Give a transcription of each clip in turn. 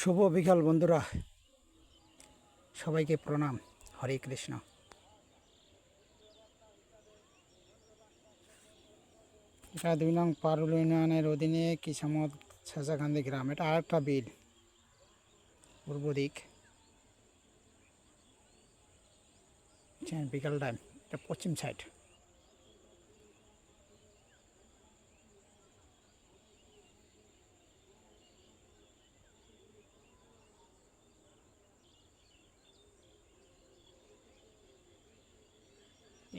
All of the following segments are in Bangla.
শুভ বিকাল বন্ধুরা। সবাইকে প্রণাম। হরে কৃষ্ণ। এটা দুই নং পারুল ইউনিয়নের অধীনে কিসামত ছেঁচাকান্দি গ্রাম। এটা আর একটা বিল পূর্ব দিক। হ্যাঁ, বিকাল টাইম এটা পশ্চিম সাইড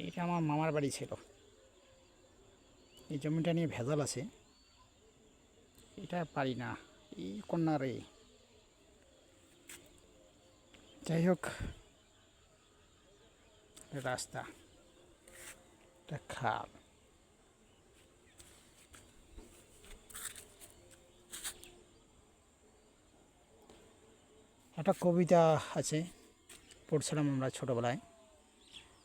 এটা আমার মামার বাড়ি ছিল। এই জমিটা নিয়ে ভেজাল আছে। এটা পারি না। এই কন্যা রে। যাই হোক রাস্তা। এটা খাল। একটা কবিতা আছে, পড়ছিলাম আমরা ছোটোবেলায়।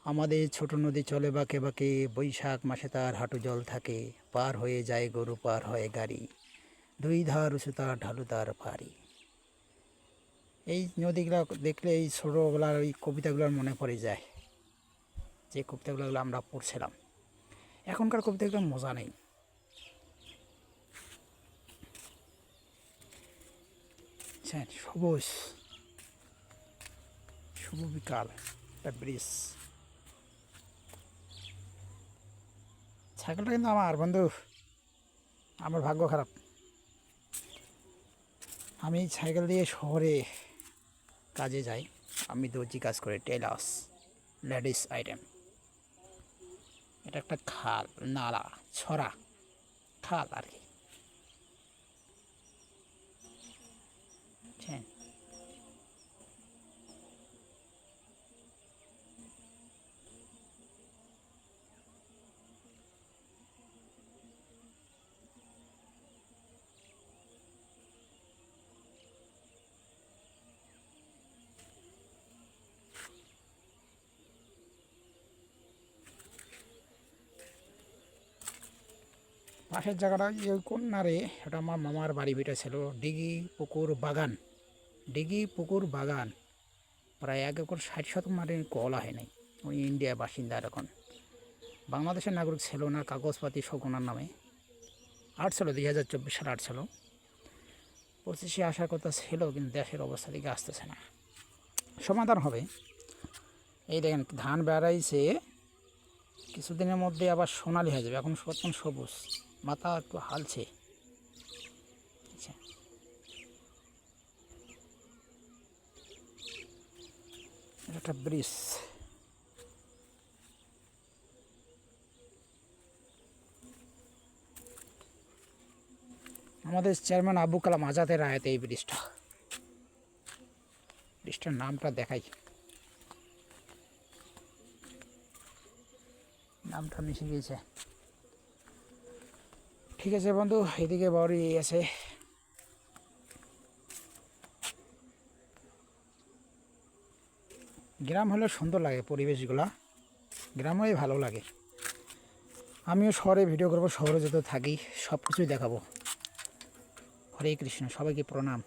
আমাদের ছোট নদী চলে বাঁকে বাঁকে বৈশাখ মাসে তার হাঁটু জল থাকে পার হয়ে যায় গরু পার হয় গাড়ি। দুই ধার উঁচু তার ঢালু তার পারি এই নদীগুলো দেখলে এই ছোটোবেলার ওই কবিতাগুলোর মনে পড়ে যায় যে কবিতাগুলো আমরা পড়ছিলাম। এখনকার কবিতাগুলো মজা নেই। হ্যাঁ, সবুজ শুভ বিকাল একটা ব্রিজ। সাইকেলটা কিন্তু আমার বন্ধু, আমার ভাগ্য খারাপ। আমি সাইকেল দিয়ে শহরে কাজে যাই। আমি দর্জি কাজ করি টেলার্স লেডিস আইটেম। এটা একটা খাল, নালা, ছড়া, খাল আর কি। পাশের জায়গাটা ওই কন্যারে এটা আমার মামার বাড়ি ভিটা ছিল, ডিগি পুকুর বাগান। ডিগি পুকুর বাগান। প্রায় এক একর ষাট শতক মাটির কলা হয় নাই। উনি ইন্ডিয়া বাসিন্দা এখন। বাংলাদেশের নাগরিক ছিল না, কাগজপাতি সব নামে। আট ছিল, দুই হাজার চব্বিশ সালে আট ছিল। পঁচিশে আসার কথা ছিল, কিন্তু দেশের অবস্থা দিকে আসতেছে না। সমাধান হবে। এই দেখেন, ধান বেড়াইছে। কিছুদিনের মধ্যে আবার সোনালি হয়ে যাবে। এখন সবুজ। মাথা একটু হালছে। আচ্ছা। একটা ব্রিজ। আমাদের চেয়ারম্যান আবু কালাম আজাদের আয়াতে এই ব্রিজটা। ব্রিজটার নামটা দেখাই। নামটা মিশে গিয়েছে। ঠিক আছে, বন্ধু, এদিকে বাড়ি আছে। গ্রাম হলে সুন্দর লাগে পরিবেশগুলা। গ্রামেই ভালো লাগে। আমিও শহরে ভিডিও করব, শহরে যেতে থাকি সব কিছুই দেখাবো। হরে কৃষ্ণ, সবাইকে প্রণাম।